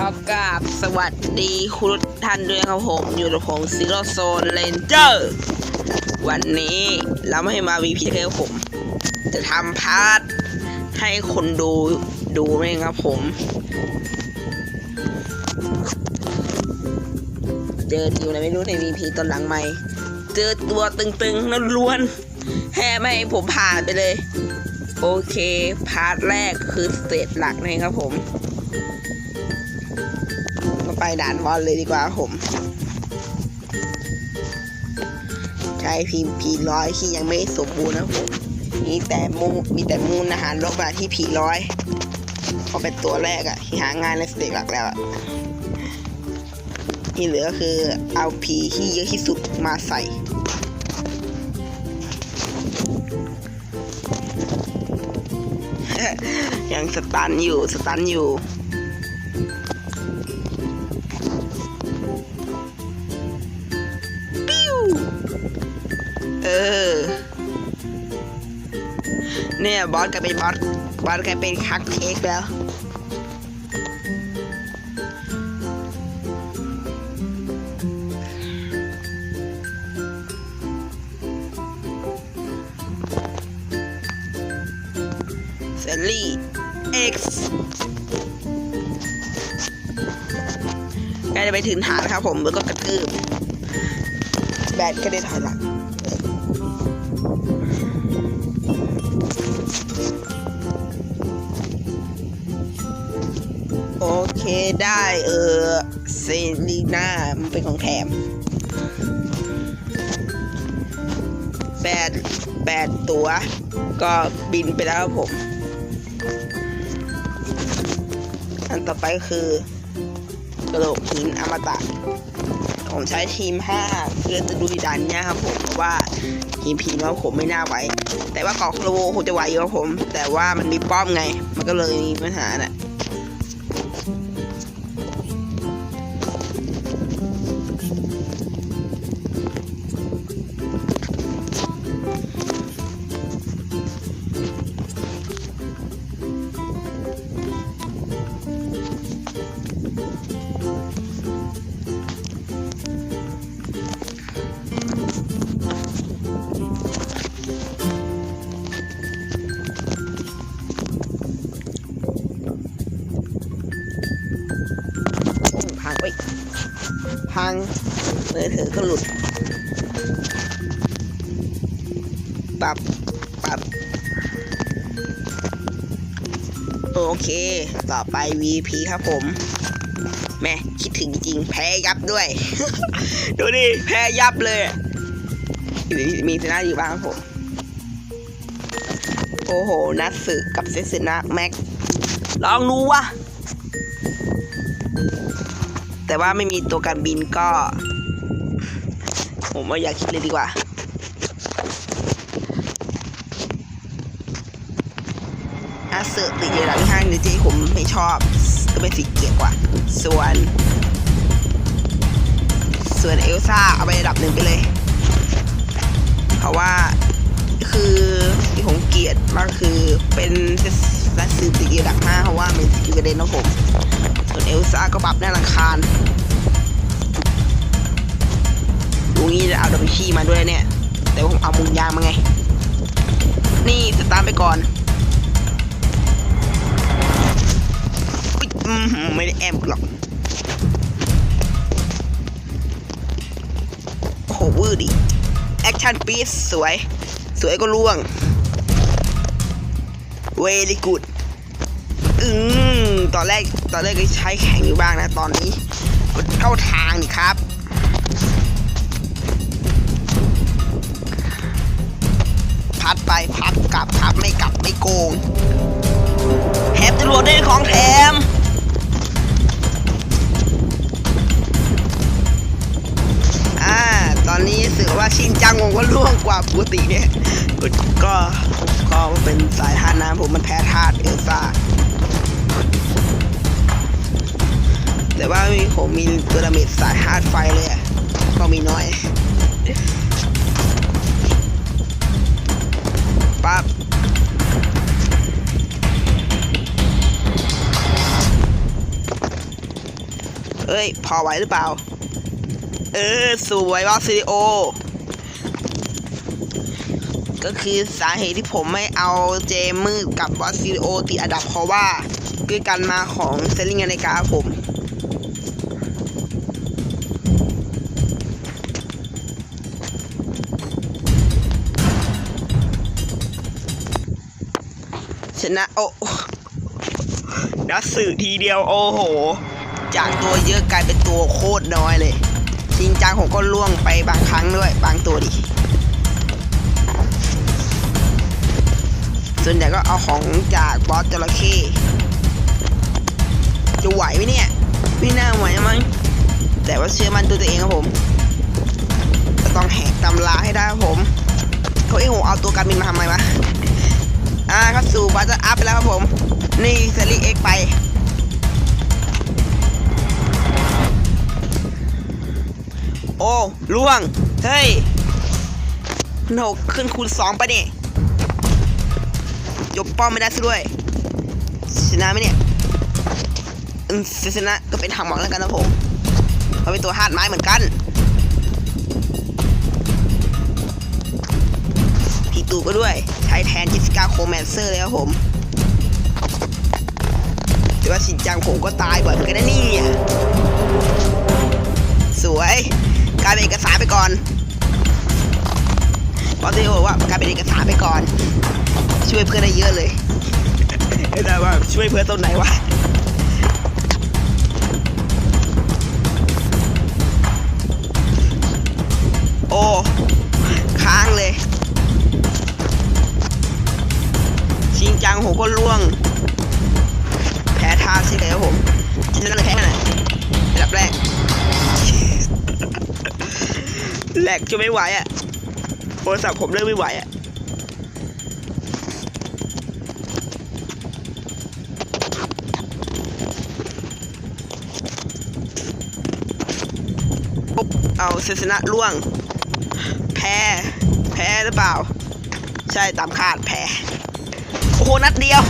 ก็กราบสวัสดีคุณท่านด้วยครับผม อยู่กับผมซิโรโซนเลนเจอร์วันนี้เราไม่ให้มาวีพีแค่ผม จะทำพาร์ทให้คนดูดูไหมครับผม เจอทีมอะไรไม่รู้ในวีพีตอนหลังไหมเจอตัวตึงๆนั่นล้วนๆแห่ไม่ให้ผมผ่านไปเลย โอเค พาร์ทแรกคือสเตจหลักนะครับผม ไปด่านบอลเลยดีกว่าผม ใช้พิมพีร้อยที่ยังไม่สมบูรณ์นะผมมีแต่มูมีแต่มูลอาหารลบมาที่ผีร้อยเขาเป็นตัวแรกอะที่หางานในสเตจหลักแล้วอะที่เหลือคือเอาผีที่เยอะที่สุดมาใส่ยังสตันอยู่ สตันอยู่ ออเนี่ยบอสกลายเป็นบอสบอสกลายเป็นคักเค้กแล้วเซลลี่ X ใกล้จะไปถึงฐานครับผมแล้วก็กระทืบแบตก็ได้ถอยหลัง เคได้เออเซรีน่ามันเป็นของแถมแปดแปดตัว ก็บินไปแล้วครับผม อันต่อไปก็คือกระโหลกหินอมตะ ผมใช้ทีม 5 เพื่อจะดูดันเนี่ยครับผมเพราะว่าทีมพีว่าผมไม่น่าไหว แต่ว่าเกาะโครโวคงจะไหวอยู่ครับผม แต่ว่ามันมีป้อมไง มันก็เลยมีปัญหาน่ะ มือถือก็หลุด ปับ ปับ โอเค ต่อไป VP ครับผม แม่คิดถึงจริง แพ้ยับด้วย ดูดิ แพ้ยับเลย มีชนะอยู่บ้างครับผม โอ้โห นัดสึกับเซสึนะแม็ก ลองดูวะแต่ว่าไม่มีตัวการบินก็ ผมว่าอยากคิดเลยดีกว่า อาเซอร์ติดอยู่หลังห้างหรือที่ผมไม่ชอบก็เป็นสีเขียวกว่า ส่วน ส่วนเอลซ่าเอาไประดับหนึ่งไปเลย เพราะว่าคือที่ผมเกลียดมากคือเป็นรัสซือติดอยู่ดับห้าเพราะว่ามันสกิลกระเด็นของผมส่วนเอลซ่าก็ปรับหน้ารังคาร ดูงี้จะเอาดับเบิลชีมาด้วยเนี่ย แต่ว่าผมเอามุงยางมาไง นี่สตาร์ทไปก่อนอืมไม่ได้แอมหรอกโอ้โหวืดดิแอคชั่นปีสสวย สวยก็ล่วง เวลีกูดอืมตอนแรก ตอนแรกก็ใช้แข็งอยู่บ้างนะ ตอนนี้ก็เข้าทางนี่ครับ พัดไปพัดกลับครับไม่กลับไม่โกงแถมจรวดได้ของแถมอ่าตอนนี้สื่อว่าชินจังงงว่าล่วงกว่าปกติเนี่ยก็ก็เป็นสายธาตุน้ำผมมันแพ้ธาตุเอลซ่าแต่ว่าผมมีตัวดาเมจสายฮาดไฟเลยก็มีน้อย เอ้ย พอไหวหรือเปล่า เออ สวยบอสซิลิโอ ก็คือสาเหตุที่ผมไม่เอาเจมืดกับบอสซิลิโอติดอันดับเพราะว่าคือการมาของเซลลิงนาฬิกาผมชนะโอ้นัดสื่อทีเดียว โอ้โห จากตัวเยอะกลายเป็นตัวโคตรน้อยเลยจริงจังผมก็ล่วงไปบางครั้งด้วยบางตัวดิส่วนใหญ่ก็เอาของจากบอสจระเข้จะไหวไหมเนี่ยไม่น่าไหวมั้งแต่ว่าเชื่อมันตัวตัวเองครับผมจะต้องแหกตำราให้ได้ครับผมเขาเอ้ผมเอาตัวการบินมาทำไมวะอ่าเข้าสู่บัตเตอร์อัพแล้วครับผม นี่เซรีเอ็กไป ล่วง เฮ้ยหนกขึ้นคูณสองไปเนี่ยยกป้อมไม่ได้ซะด้วย ชนะไหมเนี่ยอืมชนะก็เป็นทางหมอกแล้วกันนะผมเขาเป็นตัวฮาดไม้เหมือนกันพีตูก็ด้วย ใช้แทนจิสกาโคแมนเซอร์เลยครับผม แต่ว่าชินจังผมก็ตายบ่อยเหมือนกันนะนี่สวย กลายเป็นเอกสารไปก่อนบอสเซโอบอกว่ากลายเป็นเอกสารไปก่อน ช่วยเพื่อนได้เยอะเลยไม่ได้ว่าช่วยเพื่อนตรงไหนวะโอ้ค้างเลย ชิงจังผมก็ล่วง แพ้ท่าสิเลยครับผมชนะเลยแพ้นาดอันดับแรก แหลกจะไม่ไหวอะโทรศัพท์ผมเริ่มไม่ไหวอะเอาเซสนะล่วง แพ้ แพ้หรือเปล่า ใช่ตามคาดแพ้ โอ้โห นัดเดียว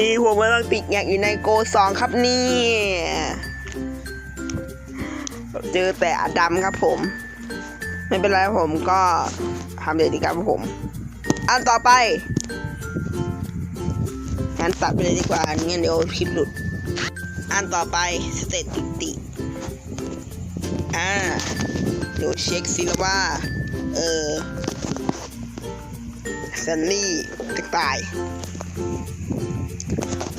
นี่ผมกำลังติดแงกอยู่ในโกสองครับนี่เจอแต่อดัมครับผม ไม่เป็นไรผมก็ทำเลยดีครับผม อันต่อไปงั้นตัดไปเลยดีกว่างั้นเดี๋ยวคลิปหลุด อันต่อไปสเตตติติอ่าเดี๋ยวเช็คซิแล้วว่า เออแซนนี่กระต่าย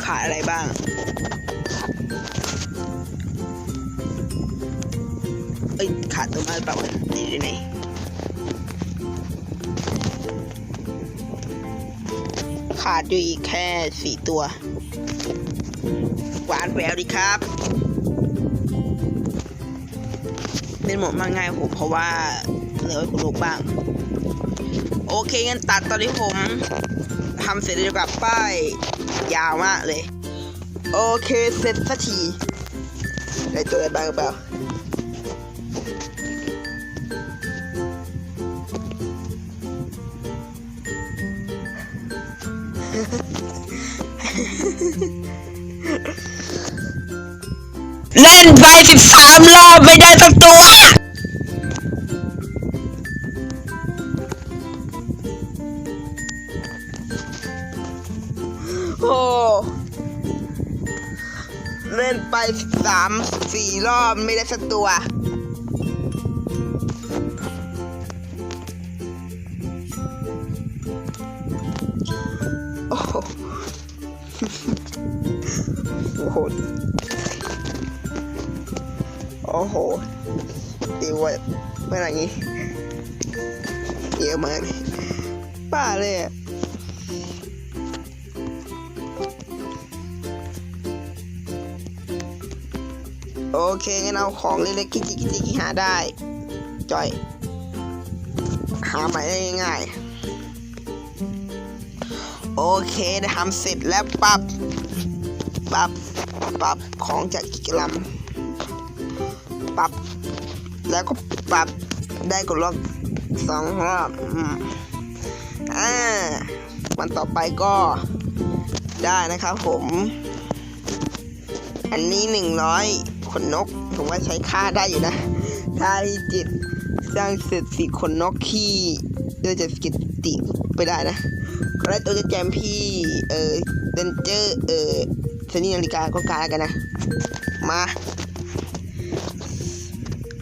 ขาดอะไรบ้าง เอ้ยขาดตัวมาเปล่าวะนี่อยู่ไหนขาดอยู่อีกแค่สี่ตัว หวานแหววดีครับเป็นหมดมาง่ายผมเพราะว่าเหลือไว้คุณลูกบ้าง โอเคงั้นตัดตอนนี้ผม ทำเสร็จแล้วกับป้ายยาวมากเลย โอเคเสร็จสักทีได้ตัวอะไรบ้างเปล่าเล่นไปสิบสามรอบไม่ได้สักามสี่รอบไม่ได้สักตัว โอ้โหโอ้โหโอ้โหตีไว้เมื่อไหร่งี้เยอะมากป้าเลยอะ อเคงั้นเอาของเล็กๆกิจิกิจิที่หาได้จอย หาใหม่ได้ง่ายโอเคได้ทำเสร็จแล้วปับปับปับของจากกิกลัมปรับแล้วก็ปรับได้กดล็อกสองรอบอืมอ่าวันต่อไปก็ได้นะครับผม อันนี้หนึ่งร้อย ขนนกผมว่าใช้ค่าได้อยู่นะถ้าที่จิตสร้างเสร็จสีขนนกขี้เดี๋ยจะสกิดติไปได้นะก็ได้ตัวจะแจมพี่เออเดนเจอร์เออสนีนาฬิกาก็การกันนะ มา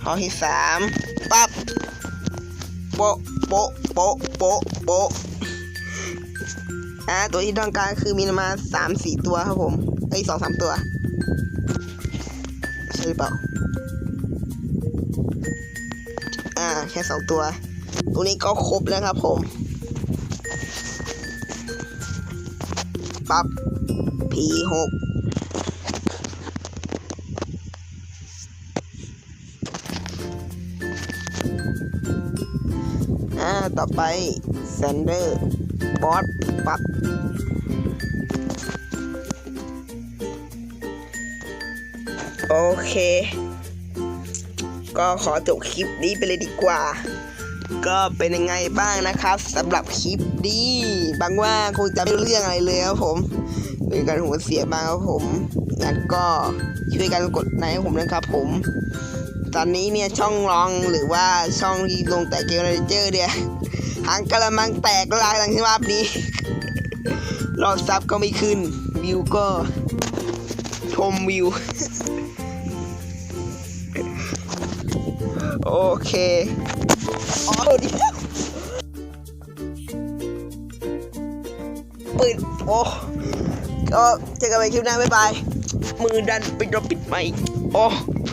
ข้อที่สามปั๊บโปะโปะโปะโปะโปะอ่าตัวที่ต้องการคือมีประมาณสามสี่ตัวครับผมไอ้สองสามตัว หรือเปล่า อ่า แค่สองตัวตัวนี้ก็ครบแล้วครับผม ปั๊บพีหกอ่า ต่อไปแซนเดอร์ บอส โอเค ก็ขอจบคลิปนี้ไปเลยดีกว่า ก็เป็นยังไงบ้างนะครับสำหรับคลิปนี้บางว่าคงจะไม่รู้เรื่องอะไรเลยครับผมเป็นการหัวเสียบ้างครับผมงั้นก็ช่วยกันกดไลค์ให้ผมนะครับผม ตอนนี้เนี่ยช่องรองหรือว่าช่องที่ลงแต่เกมเรเจอร์เนี่ยหางกระมังแตกลายหลังที่ว่าบนี้รอบซับก็ไม่ขึ้นวิวก็ชมวิว โอเคอ๋อเดียวปิดโอ้ก็เจอกันใหม่คลิปหน้าบ๊ายบาย มือดันไปรอปิดไมค์โอ้